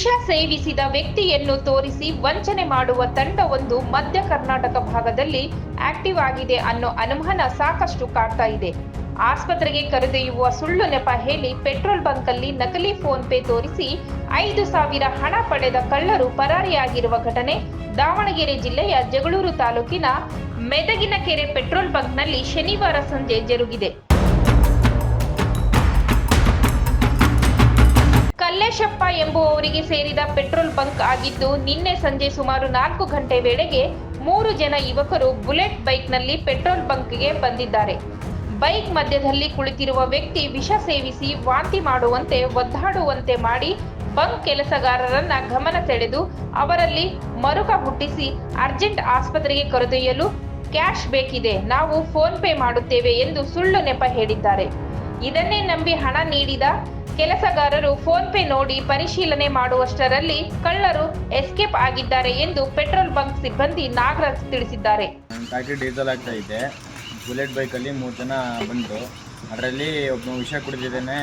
ವಿಷ ಸೇವಿಸಿದ ವ್ಯಕ್ತಿಯನ್ನು ತೋರಿಸಿ ವಂಚನೆ ಮಾಡುವ ತಂಡವೊಂದು ಮಧ್ಯ ಕರ್ನಾಟಕ ಭಾಗದಲ್ಲಿ ಆಕ್ಟಿವ್ ಆಗಿದೆ ಅನ್ನೋ ಅನುಮಾನ ಸಾಕಷ್ಟು ಕಾಡ್ತಾ ಇದೆ. ಆಸ್ಪತ್ರೆಗೆ ಕರೆದೊಯ್ಯುವ ಸುಳ್ಳು ನೆಪ ಹೇಳಿ ಪೆಟ್ರೋಲ್ ಬಂಕಲ್ಲಿ ನಕಲಿ ಫೋನ್ ಪೇ ತೋರಿಸಿ ಐದು ಸಾವಿರ ಹಣ ಪಡೆದ ಕಳ್ಳರು ಪರಾರಿಯಾಗಿರುವ ಘಟನೆ ದಾವಣಗೆರೆ ಜಿಲ್ಲೆಯ ಜಗಳೂರು ತಾಲೂಕಿನ ಮೆದಗಿನ ಕೆರೆ ಪೆಟ್ರೋಲ್ ಬಂಕ್ನಲ್ಲಿ ಶನಿವಾರ ಸಂಜೆ ಜರುಗಿದೆ. ಕಲ್ಲೇಶಪ್ಪ ಎಂಬುವವರಿಗೆ ಸೇರಿದ ಪೆಟ್ರೋಲ್ ಬಂಕ್ ಆಗಿದ್ದು ನಿನ್ನೆ ಸಂಜೆ ಸುಮಾರು ನಾಲ್ಕು ಗಂಟೆ ವೇಳೆಗೆ ಮೂರು ಜನ ಯುವಕರು ಬುಲೆಟ್ ಬೈಕ್ನಲ್ಲಿ ಪೆಟ್ರೋಲ್ ಬಂಕ್ಗೆ ಬಂದಿದ್ದಾರೆ. ಬೈಕ್ ಮಧ್ಯದಲ್ಲಿ ಕುಳಿತಿರುವ ವ್ಯಕ್ತಿ ವಿಷ ಸೇವಿಸಿ ವಾಂತಿ ಮಾಡುವಂತೆ ಒದ್ದಾಡುವಂತೆ ಮಾಡಿ ಬಂಕ್ ಕೆಲಸಗಾರರನ್ನ ಗಮನ ಸೆಳೆದು ಅವರಲ್ಲಿ ಮರುಕ ಹುಟ್ಟಿಸಿ ಅರ್ಜೆಂಟ್ ಆಸ್ಪತ್ರೆಗೆ ಕರೆದೊಯ್ಯಲು ಕ್ಯಾಶ್ ಬೇಕಿದೆ, ನಾವು ಫೋನ್ ಪೇ ಮಾಡುತ್ತೇವೆ ಎಂದು ಸುಳ್ಳು ನೆಪ ಹೇಳಿದ್ದಾರೆ. ಇದನ್ನೇ ನಂಬಿ ಹಣ ನೀಡಿದ ಕೆಲಸಗಾರರು ಫೋನ್ ಪೇ ನೋಡಿ ಪರಿಶೀಲನೆ ಮಾಡುವಷ್ಟರಲ್ಲಿ ಕಳ್ಳರು ಎಸ್ಕೇಪ್ ಆಗಿದ್ದಾರೆ ಎಂದು ಪೆಟ್ರೋಲ್ ಬಂಕ್ ಸಿಬ್ಬಂದಿ ನಾಗರಾಜ್ ತಿಳಿಸಿದ್ದಾರೆ. ಡೀಸೆಲ್ ಆಗ್ತಾ ಇದೆ. ಬುಲೆಟ್ ಬೈಕಲ್ಲಿ ಮೂರು ಜನ ಬಂದರು ಅದರಲ್ಲಿ ಒಬ್ಬ ವಿಷಯ ಕುಡಿದಿದ್ದೇನೆ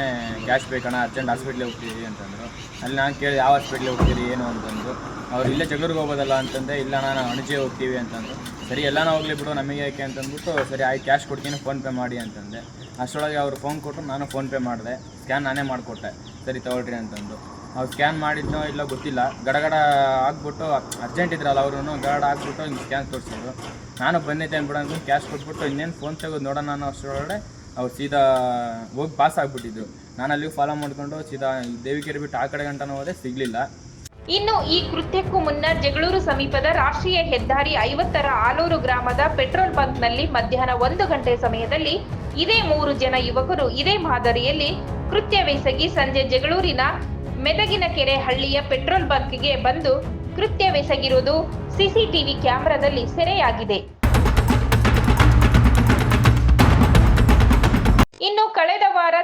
ಕ್ಯಾಶ್ ಬೇಕಣ್ಣ, ಅರ್ಜೆಂಟ್ ಹಾಸ್ಪಿಟ್ಲಿಗೆ ಹೋಗ್ತೀವಿ ಅಂತಂದರು. ಅಲ್ಲಿ ನಾನು ಕೇಳಿ ಯಾವ ಹಾಸ್ಪಿಟ್ಲಿಗೆ ಹೋಗ್ತೀರಿ, ಏನು ಅಂತಂದು ಅವ್ರು, ಇಲ್ಲೇ ಜಗಳೂರಿಗೆ ಹೋಗೋದಲ್ಲ ಅಂತಂದೆ, ಇಲ್ಲ ನಾನು ಅಣಜೆ ಹೋಗ್ತೀವಿ ಅಂತಂದು ಸರಿ ಎಲ್ಲಾನ ಹೋಗ್ಲಿ ಬಿಡು, ನಮಗೆ ಯಾಕೆ ಅಂತಂದ್ಬಿಟ್ಟು, ಸರಿ, ಆಯ್ತು ಕ್ಯಾಶ್ ಕೊಡ್ತೀನಿ ಫೋನ್ಪೇ ಮಾಡಿ ಅಂತಂದೆ. ಅಷ್ಟರೊಳಗೆ ಅವ್ರು ಫೋನ್ ಕೊಟ್ಟರು ನಾನು ಫೋನ್ಪೇ ಮಾಡಿದೆ. ಸ್ಕ್ಯಾನ್ ನಾನೇ ಮಾಡಿಕೊಟ್ಟೆ. ಸರಿ, ತಗೊಳ್ರಿ ಅಂತಂದು. ಅವ್ರು ಸ್ಕ್ಯಾನ್ ಮಾಡಿದ್ನೋ, ಇಲ್ಲ ಗೊತ್ತಿಲ್ಲ. ಗಡಗಡ ಆಗ್ಬಿಟ್ಟು ಅರ್ಜೆಂಟ್ ಇದ್ರಲ್ಲ ಅವರು ಗಡಗಡ ಆಗ್ಬಿಟ್ಟು ಹಿಂಗೆ ಸ್ಕ್ಯಾನ್ ತೋರಿಸಿದ್ರು. ನಾನು ಬಂದಿದ್ದೆ ಅಂದ್ಕೊಂಡು ಕ್ಯಾಶ್ ಕೊಟ್ಬಿಟ್ಟು, ಇನ್ನೇನು ಫೋನ್ ತೆಗೆದು ನೋಡೋಣ ಅನ್ನೋ ಅಷ್ಟರೊಳಗಡೆ ಅವ್ರು ಸೀದಾ ಹೋಗಿ ಪಾಸ್ ಆಗಿಬಿಟ್ಟಿದ್ರು ನಾನು ಅಲ್ಲಿಗೆ ಫಾಲೋ ಮಾಡಿಕೊಂಡು ಸೀದಾ ದೇವಿಕೆರೆ ಬಿಟ್ಟು ಆ ಕಡೆ ಗಂಟನೂ ಹೋದೆ, ಸಿಗಲಿಲ್ಲ. ಇನ್ನು ಈ ಕೃತ್ಯಕ್ಕೂ ಮುನ್ನ ಜಗಳೂರು ಸಮೀಪದ ರಾಷ್ಟ್ರೀಯ ಹೆದ್ದಾರಿ ಐವತ್ತರ ಆಲೂರು ಗ್ರಾಮದ ಪೆಟ್ರೋಲ್ ಬಂಕ್ನಲ್ಲಿ ಮಧ್ಯಾಹ್ನ ಒಂದು ಗಂಟೆ ಸಮಯದಲ್ಲಿ ಇದೇ ಮೂರು ಜನ ಯುವಕರು ಇದೇ ಮಾದರಿಯಲ್ಲಿ ಕೃತ್ಯವೆಸಗಿ ಸಂಜೆ ಜಗಳೂರಿನ ಮೆದಗಿನ ಕೆರೆ ಹಳ್ಳಿಯ ಪೆಟ್ರೋಲ್ ಬಂಕ್ಗೆ ಬಂದು ಕೃತ್ಯವೆಸಗಿರುವುದು ಸಿಸಿಟಿವಿ ಕ್ಯಾಮೆರಾದಲ್ಲಿ ಸೆರೆಯಾಗಿದೆ.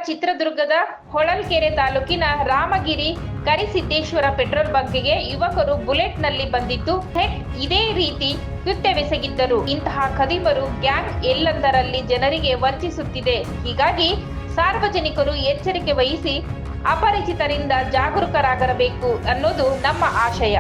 ಚಿತ್ರದುರ್ಗದ ಹೊಳಲ್ಕೆರೆ ತಾಲೂಕಿನ ರಾಮಗಿರಿ, ಕರಿಸಿದ್ದೇಶ್ವರ ಪೆಟ್ರೋಲ್ ಬಂಕ್ಗೆ ಯುವಕರು ಬುಲೆಟ್ನಲ್ಲಿ ಬಂದಿದ್ದು ಹೆಟ್ ಇದೇ ರೀತಿ ಕೃತ್ಯವೆಸಗಿದ್ದರು ಇಂತಹ ಖದೀಮರು ಗ್ಯಾಂಗ್ ಎಲ್ಲೆಂದರಲ್ಲಿ ಜನರಿಗೆ ವಂಚಿಸುತ್ತಿದೆ ಹೀಗಾಗಿ ಸಾರ್ವಜನಿಕರು ಎಚ್ಚರಿಕೆ ವಹಿಸಿ ಅಪರಿಚಿತರಿಂದ ಜಾಗರೂಕರಾಗಿರಬೇಕು ಅನ್ನೋದು ನಮ್ಮ ಆಶಯ.